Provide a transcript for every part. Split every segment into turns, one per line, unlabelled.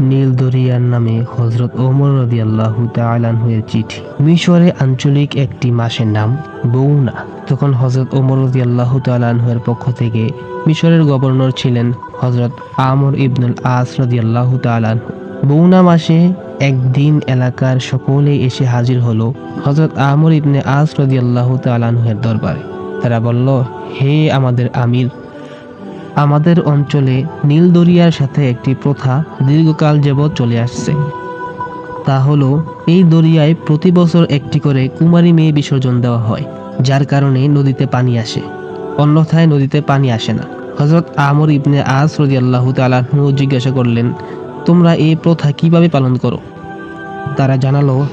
নীল দরিয়ার নামে হজরত ওমর রদি আল্লাহ তালানহুয়ের চিঠি। মিশরে আঞ্চলিক একটি মাসের নাম বৌনা তখন হজরত ওমর রদি আল্লাহ তালানহুয়ের পক্ষ থেকে মিশরের গভর্নর ছিলেন হজরত আমর ইবনুল আস রদি আল্লাহ তালানহু বৌনা মাসে একদিন এলাকার সকলে এসে হাজির হলো হজরত আমর ইবনে আস রদি আল্লাহ তালানহুয়ের দরবারে। তারা বলল, হে আমাদের আমির আমাদের অঞ্চলে নীল দরিয়ার সাথে একটি প্রথা দীর্ঘকাল যাবৎ চলে আসছে। তা হলো, এই দরিয়ায় প্রতি বছর একটি করে কুমারী মেয়ে বিসর্জন দেওয়া হয়, যার কারণে নদীতে পানি আসে। অন্যথায় নদীতে পানি আসে না। হজরত আমর ইবনে আস রদি আল্লাহ তালাহু জিজ্ঞাসা করলেন, তোমরা এই প্রথা কীভাবে পালন করো? তারা জানালো,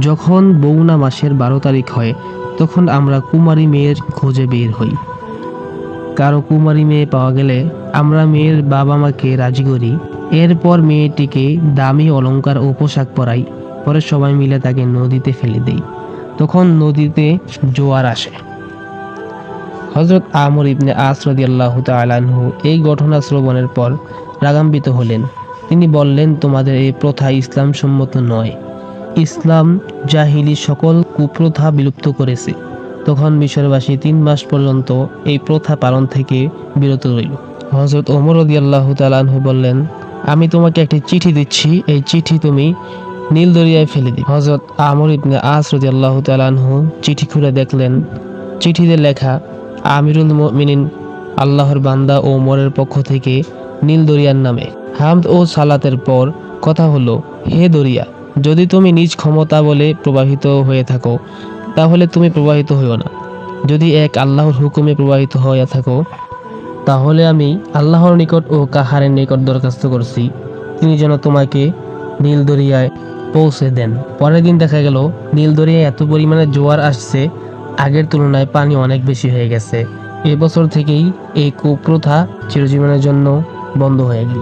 যখন বৌনা মাসের বারো তারিখ হয়, তখন আমরা কুমারী মেয়ের খোঁজে বের হই। কারও কুমারী মেয়ে পাওয়া গেলে আমরা মেয়ের বাবা মাকে রাজি করি। এরপর মেয়েটিকে দামি অলংকার ও পোশাক পরাই। পরে সবাই মিলে তাকে নদীতে ফেলে দেই। তখন নদীতে জোয়ার আসে। হজরত আমর ইবনে আসরদি আল্লাহ তালানহু এই ঘটনা শ্রবণের পর রাগাম্বিত হলেন। তিনি বললেন, তোমাদের এই প্রথা ইসলাম সম্মত নয়। ইসলাম জাহিলি সকল কুপ্রথা বিলুপ্ত করেছে। তখন মিশরবাসী তিন মাস পর্যন্ত এই প্রথা পালন থেকে বিরত রইল। হজরত ওমর আল্লাহ তালানহু বললেন, আমি তোমাকে একটি চিঠি দিচ্ছি। এই চিঠি তুমি নীল দরিয়ায় ফেলে দিই হজরত আমর ইবনে আস রদি আল্লাহ তালানহু চিঠি খুলে দেখলেন। চিঠিতে লেখা, আমিরুল মিনিন আল্লাহর বান্দা ও ওমরের পক্ষ থেকে নীল দরিয়ার নামে। হামদ ও সালাতের পর কথা হলো, হে দরিয়া, যদি তুমি নিজ ক্ষমতা বলে প্রবাহিত হয়ে থাকো তাহলে তুমি প্রবাহিত হইও না। যদি এক আল্লাহর হুকুমে প্রবাহিত হইয়া থাকো, তাহলে আমি আল্লাহর নিকট ও কাহারের নিকট দরখাস্ত করছি। তিনি যেন তোমাকে নীল দরিয়ায় পৌঁছে দেন। পরের দিন দেখা গেল, নীল দরিয়ায় এত পরিমাণে জোয়ার আসছে, আগের তুলনায় পানি অনেক বেশি হয়ে গেছে। এবছর থেকেই এই কুপ্রথা চিরজীবনের জন্য বন্ধ হয়ে গেল।